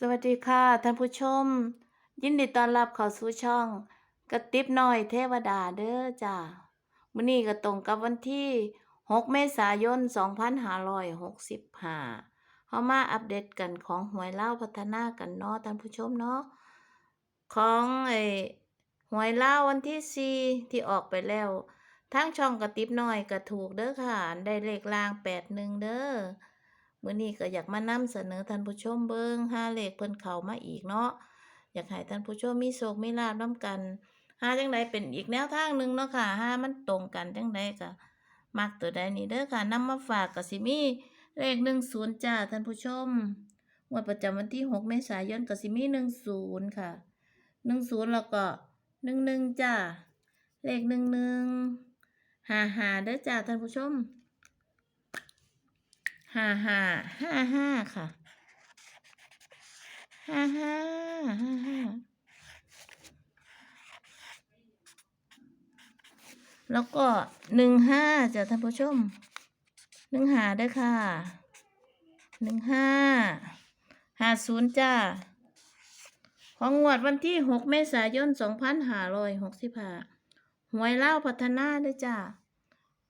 สวัสดีค่ะ ท่านผู้ชม ยินดีต้อนรับเข้าสู่ช่อง กระติบน้อยเทวดาเด้อจ้ามื้อนี้ก็ตรงกับวันที่ 6 เมษายน 2565เฮามาอัปเดตกันของหวยเล่าพัฒนากันเนาะท่านผู้ชมเนาะของไอ้หวยเล่าวันที่ 4 ที่ออกไปแล้วทางช่องกระติบน้อยก็ถูกเด้อค่ะ ได้เลขล่าง 81 เด้อ มื้อนี้ก็อยากมานำเสนอท่านผู้ชมเบิ่งห้าเลขเพิ่นเข้ามาอีกเนาะอยากให้ท่านผู้ชมมีโชคมีลาภนํกันห้าจังไดเป็นอีกแนวทางหนึ่งเนาะค่ะห้ามันตรงกันจังไดก็มักตัวใดนี่เด้อค่ะนำมาฝากก็สิมีเลข10จ้าท่านผู้ชมงวดประจำวันที่6เมษายนก็สิมี10ค่ะ10แล้วก็11จ้าเลข11 55เด้อจ้าท่านผู้ชม ห้าห้าห้าห้าค่ะห้าห้าห้าห้าแล้วก็หนึ่งห้าจ้ะท่านผู้ชมหนึ่งหาด้วยค่ะหนึ่งห้าห้าศูนย์จ้าของงวดวันที่หกเมษายนสองพันห้าร้อยหกสิบห้าหวยเล่าพัฒนาด้วยจ้า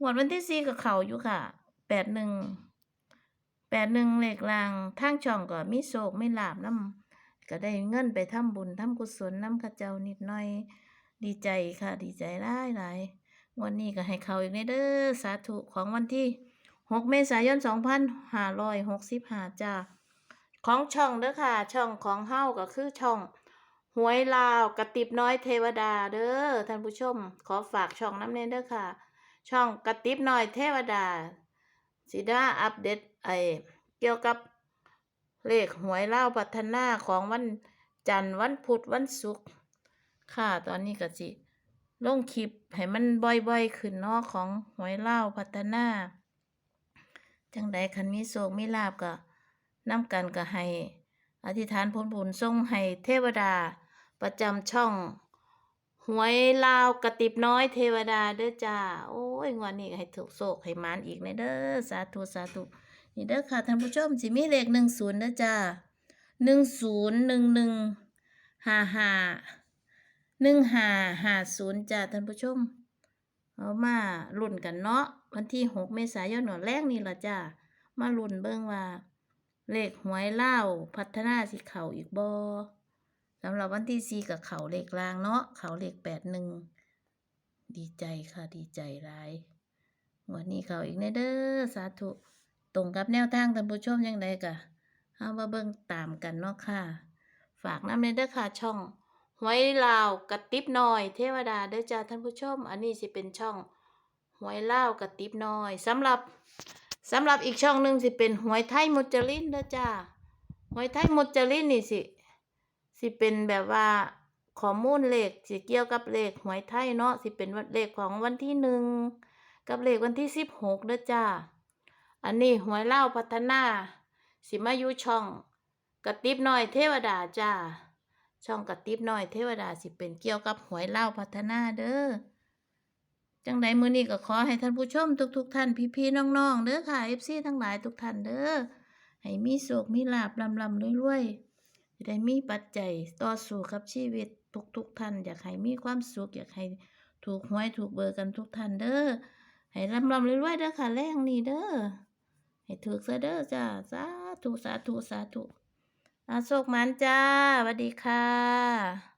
งวดวันที่สี่กับเขาอยู่ค่ะแปดหนึ่ง ดหนึ่งเหลขลางทางช่องก็มีโศกไมีลาบน้ำก็ได้เงินไปทำบุญทำกุศลน้ำข้าเจ้านิดหน่อย ดีใจค่ะ ดีใจหลายหลายวันนี้ก็ให้เขาอีกในเด้อสาธุของวันที่หกเมษายนสองพันห้าร้อยหกสิบห้าจ้าของช่องเด้อค่ะ ช่องของเฮาก็คือช่องหวยลาวกระติบน้อยเทวดาเด้อท่านผู้ชม ขอฝากช่องน้ำเน้นเด้อค่ะ ช่องกระติบน้อยเทวดา สิด้อัปเดตไอเกี่ยวกับเลขหวยเล่าพัฒนาของวันจันทร์วันพุธวันศุกร์ค่ะตอนนี้ก็สิลงคลิปให้มันบ่อยๆ ขึ้นเนาะของหวยเล่าพัฒนา จังใดคันมีโศกมีลาบก็นำกันก็ให้ อธิษฐานผลบุญส่งให้เทวดาประจำช่อง หวยลาวกระติบน้อยเทวดาเด้อจ้า โอ้ยงวันนี้ให้ถูกโศกให้มานอีกในเด้อสาธุสาธุนี่เด้อค่ะท่านผู้ชมสิมีเลขหนึ่งศูนย์เด้อจ้าหนึ่งศูนย์หนึ่งหนึ่งห้าห้าหนึ่งห้าห้าศูนย์จ้าท่านผู้ชมเอามาลุ้นกันเนาะวันที่หกเมษายนหนอแรกนี่ละจ้ามาลุ้นเบิ่งว่า เลขหวยเล่าพัฒนาสิเข่าอีกบ่ำหรับวันที่สี่กับเขาเลขลางเนาะเขาเลขแปดหนึ่งดีใจค่ะดีใจร้ายวันนี้เขาอีกแน่เด้อสาธุตรงกับแนวทางท่านผู้ชมยังไงกะเอามาเบิ่งตามกันเนาะค่ะ ฝากน้ำในเด้อค่ะช่องหวยลาวกระติบน้อย เทวดาเด้อจ้าท่านผู้ชม อันนี้สิเป็นช่องหวยลาวกระติบน้อยสำหรับสำหรับอีกช่องหนึ่งสิเป็นหวยไทยมุจลินเด้อจ้าหวยไทยมุจลินนี่สิ สิเป็นแบบว่าข้อมูลเลขสิเกี่ยวกับเลขหวยไทยเนาะสิเป็นวันเลขของวันที่หนึ่งกับเลขวันที่สิบหกเด้อจ้า อันนี้หวยเล่าพัฒนา สิมายู่ช่องกระติบน้อยเทวดาจ้า ช่องกระติบน้อยเทวดาสิเป็นเกี่ยวกับหวยเล่าพัฒนาเด้อจังใดมือนี้ก็ขอให้ท่านผู้ชมทุกๆทท่านพี่ๆน้องๆเด้อค่ะ FC ทั้งหลายทุกท่านเด้อให้มีโชคมีลาบลำลำรวยๆ จะได้มีปัจจัยต่อสู้กับชีวิตทุกๆท่าน อยากให้มีความสุขอยากให้ถูกหวยถูกเบอร์กันทุกท่านเด้อให้ร่ำรำรวยๆเด้อค่ะแรงนี่เด้อให้ถูกซะเด้อจ้าสาธุสาธุสาธุอาโศกมันจ้าสวัสดีค่ะ